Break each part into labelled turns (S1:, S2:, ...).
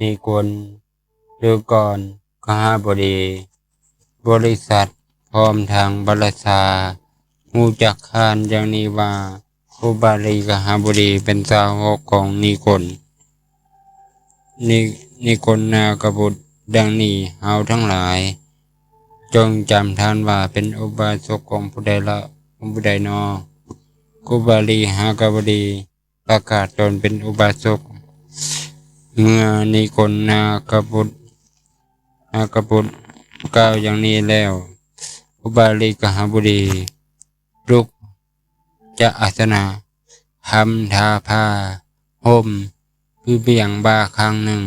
S1: นิกลหรือก่อนกหาบดี บริษัท พร้อมทางบรษาหูจักคานย่างนี้ว่าอุบาลีกหาบดีเป็นสาวกของนิกลนินิกลนากบุตรดังนี้เฮาทั้งหลาย จงจำท่านว่าเป็นอุบาสกของผู้ใดละผู้ใดนอกุบาลีหากบดีประกาศตนเป็นอุบาสก เมื่อนิกลนากบุตรนากบุตรกล่าวอย่างนี้แล้วอุบาลีกหาบดีลุกจะอาสนะทำทาผ้าห่มคือเบี่ยงบาครั้งหนึ่ง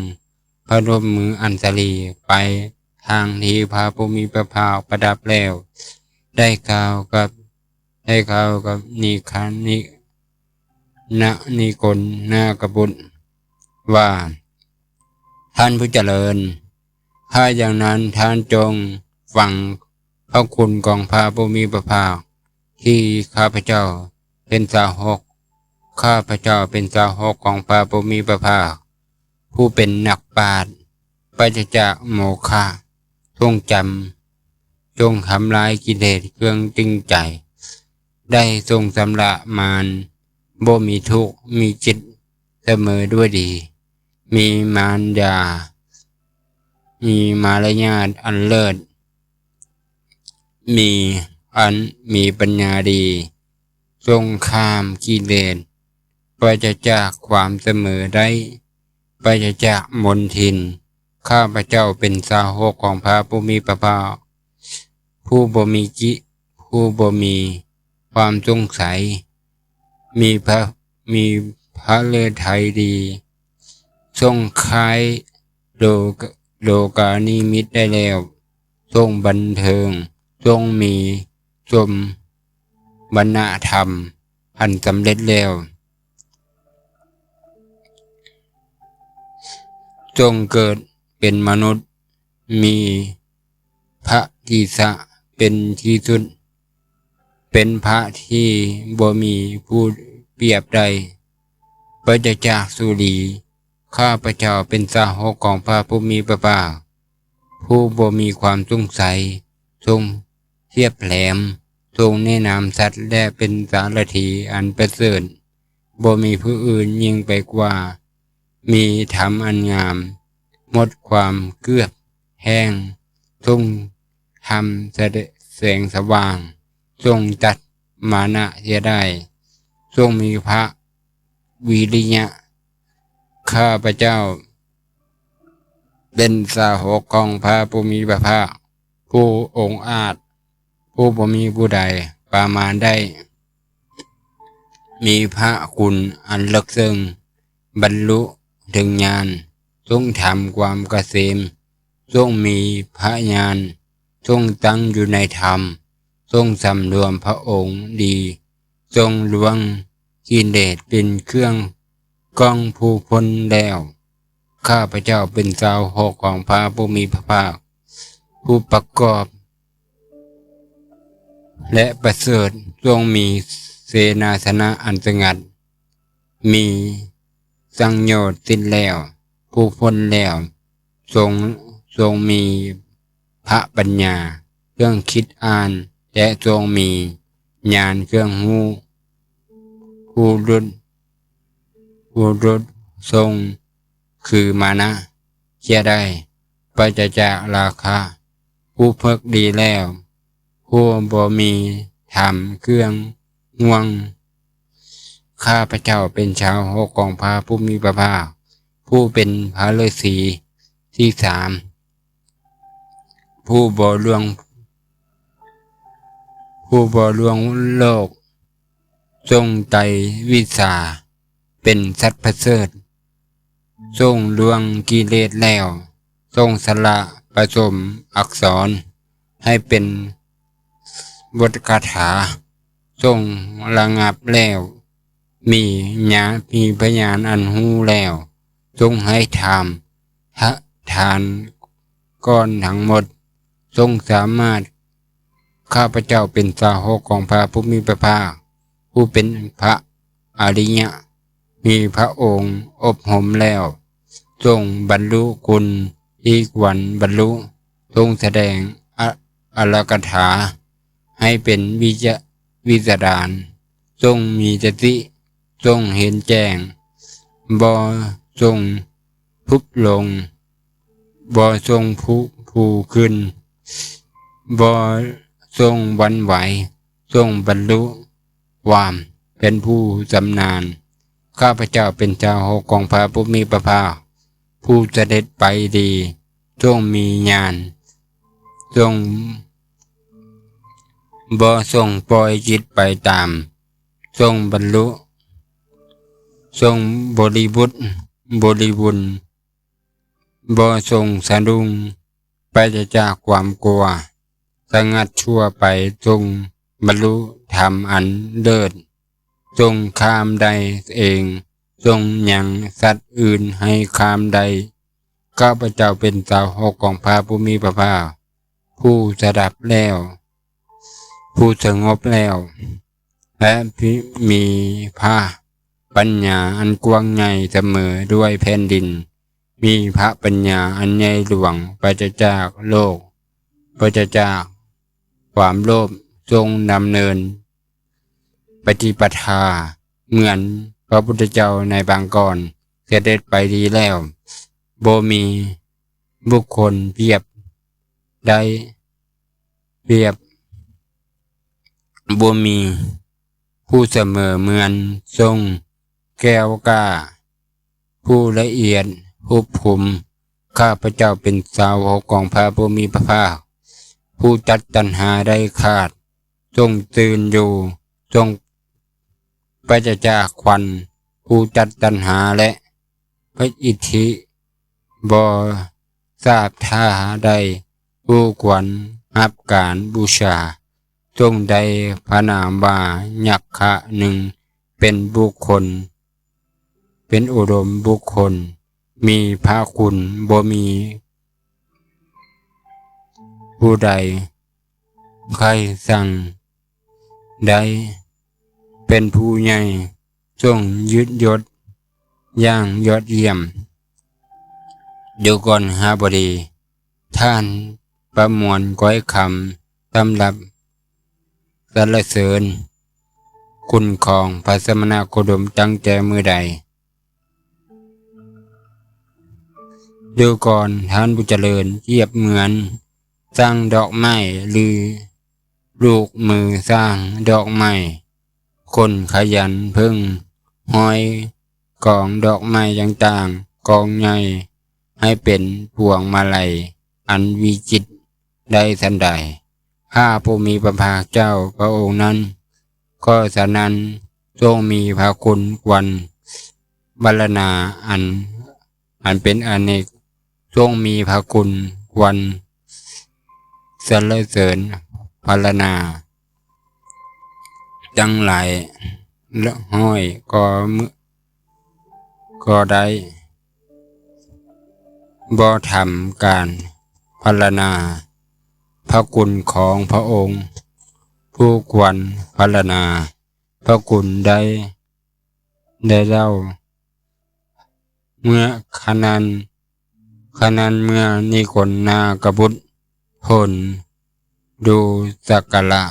S1: พระรมมืออัญชลีไปทางที่พระภูมิประภาประดับแล้ว ได้กล่าวกับได้กล่าวกับนิคันนิณนิกลนากบุตร ว่า ท่านผู้เจริญ ถ้าอย่างนั้นท่านจงฟังพระคุณของพระผู้มีพระภาคที่ข้าพเจ้าเป็นสาวกข้าพเจ้าเป็นสาวกของพระผู้มีพระภาค ผู้เป็นนักปราชญ์ปัจจากโมฆะทรงจำจงทำลายกิเลสเครื่องจึงใจ ได้ทรงสำระมานบ่มีทุกข์มีจิตเสมอด้วยดี มีมารยามีมารยาทอันเลิศ มีอันมีปัญญาดี ทรงข้ามกิเลสไปจะจากความเสมอได้ไปจะจากมนทิน ข้าพระเจ้าเป็นสาวกของพระผู้มีพระภาคผู้บ่มีกิผู้บ่มีความสงสัย มีพระมีพระเลไทยดี ทรงคล้ายโลกโลกานิมิตได้แล้ว ทรงบันเทิง ทรงมีจมบรรณธรรม อันสำเร็จแล้ว จงเกิดเป็นมนุษย์ มีพระกีสะเป็นที่สุด เป็นพระที่บ่มีผู้เปรียบใดพระจะจากสุรี ข้าพระเจ้าเป็นสาวกของพระผู้มีพระภาคผู้บ่มีความสงสัยทรงเทียบแหลมทรงแนะนำสัตว์และเป็นสารถีอันประเสริฐบ่มีผู้อื่นยิ่งไปกว่า มีธรรมอันงาม หมดความเกือบ แห้งทรงทำแสงสว่าง ทรงจัดมานะเสียได้ ทรงมีพระวิริยะ ข้าพระเจ้า เป็นสาวกของพระผู้มีพระภาคผู้องค์อาจ ผู้บ่มีผู้ใดประมาณได้ มีพระคุณอันลิกซึ่งบรรลุถึงญาณทรงทำความเกษมทรงมีพระญาณทรงตั้งอยู่ในธรรมทรงสำรวมพระองค์ดี ทรงลวงกินเดชเป็นเครื่อง กองผู้พ้นแล้ว ข้าพเจ้าเป็นสาวหกของพระผู้มีพระภาค ผู้ประกอบ และประเสริฐทรงมีเสนาสนะอันสงัด มีสังโยชน์สิ้นแล้ว ผู้พ้นแล้ว ทรงทรงมีพระปัญญา เครื่องคิดอ่าน และทรงมีญาณเครื่องหูผู้รุด ผู้รุทรง คือมานะเชื่อได้ปัจจาราคาผู้เพิกดีแล้ว ผู้บ่มีธรรมเครื่องง่วง ข้าพระเจ้าเป็นชาวหกองพระผู้มีพระภาคผู้เป็นพระฤาษีที่สาม ผู้บ่ลวง ผู้บ่ลวงโลกทรงใจวิสา เป็นสัตว์ประเสริฐทรงลวงกิเลสแล้ว ทรงสละผสมอักษร ให้เป็นบทคาถา ทรงระงับแล้ว มีญามีพยานอันหูแล้ว ทรงให้ทำทะทานก้อนทั้งหมด ทรงสามารถ ข้าพเจ้าเป็นสาวกของพระผู้มีพระภาคผู้เป็นพระอริยะ มีพระองค์อบรมแล้ว ทรงบรรลุคุณอีกวันบรรลุ ทรงแสดงอะอลกถา ให้เป็นวิจวิจารานทรงมีสติทรงเห็นแจ้งบอทรงพุบลงบอทรงผูผูขึ้นบอทรงวันไหว ทรงบรรลุความเป็นผู้จำนาน ข้าพเจ้าเป็นเจ้าของพระผู้มีพระภาคผู้เสด็จไปดีทรงมีญาณทรงบ่ทรงปล่อยจิตไปตามทรงบรรลุทรงบริบุตรบริบุญบ่ทรงสะดุ้งไปจากความกลัวสงัดชั่วไปทรงบรรลุธรรมอันเลิศ ทรงขามใดเองทรงยังสัตว์อื่นให้ขามใด ข้าพเจ้าเป็นสาวกของพระผู้มีพระภาคผู้สดับแล้ว ผู้สงบแล้ว และพิมีพระปัญญาอันกว้างใหญ่เสมอด้วยแผ่นดิน มีพระปัญญาอันใหญ่หลวงไปจจากโลกไปจจากความโลภทรงดำเนิน ปฏิปทา เหมือนพระพุทธเจ้าในบางก่อนเสด็จไปดีแล้วโบมีบุคคลเปรียบได้เปรียบบ่มีผู้เสมอเหมือนทรงแก้วกล้าผู้ละเอียดผู้ภูมิข้าพเจ้าเป็นสาวกของพระผู้มีพระภาคผู้จัดตัณหาได้ขาด ทรงตื่นอยู่ ทรง ไปจะจากควันผู้จัดตัณหาและพระอิทธิบอทราบท่าใดผู้ควรอับการบูชาจงใดพระนามว่ายักขะหนึ่งเป็นบุคคล เป็นอุดมบุคคล มีพระคุณบ่มี ผู้ใด ใครสั่งใด เป็นผู้ใหญ่จงยึดยศอย่างยอดเยี่ยมเดียวก่อนฮาบดี ท่านประมวลก้อยคำตำรับสรรเสริญ คุณของพระสมณโคดมตั้งใจมือใดเดียวก่อนท่านผู้เจริญเทียบเหมือนสร้างดอกไม้หรือ ลูกมือสร้างดอกไม้ คนขยันพึ่งห้อยกองดอกไม้ต่างๆ กองใหญ่ให้เป็นพวงมาลัย อันวิจิตได้สันใดข้าผู้มีพระภาคเจ้าพระองค์นั้น ก็ฉะนั้นทรงมีพระคุณวันบรรณาอัน อันเป็นอเนกทรงมีพระคุณวันสรรเสริญพรณนา จังหลายละห้อยก็มือก็ได้บ่ทำการพรรณนาพระคุณของพระองค์ ผู้ควรพรรณนาพระคุณได้ได้เล่า เมื่อขนันขนันเมื่อนิคนนากบุตรผลดูสักกะละ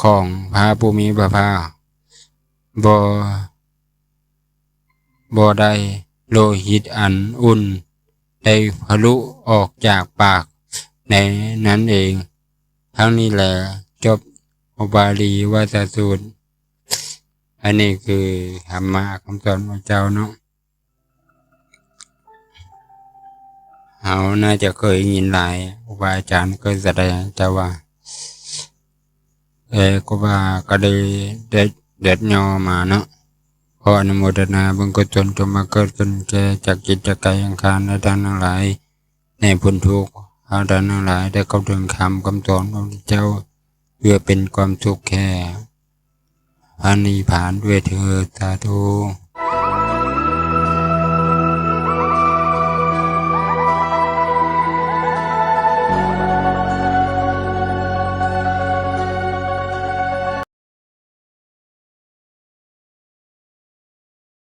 S1: ของพระภูมิพระภาคบบ่ได้โลหิตอันอุ่น ได้พลุออกจากปาก ในนั้นเอง ทั้งนี้แหละจบอบาลีวาสสูตร อันนี้คือธรรมะคำสอนของเจ้าเนาะเขาน่าจะเคยยินหลายครูบาอาจารย์เคยแสดงเจ้าว่า เออครูบาก็ได้เด็ดเด็ดยอมาเนาะขออนุโมทนาบุญกุศลจงมาเกิดขึ้นแก่จากจิตจากกายอังคารในด้านทั้งหลาย ในพ้นทุกข์อาด้านทั้งหลายได้เข้าถึงคำคำสอนของเจ้า เพื่อเป็นความสุขแค่อันนี้ผ่านด้วยเธอสาธุ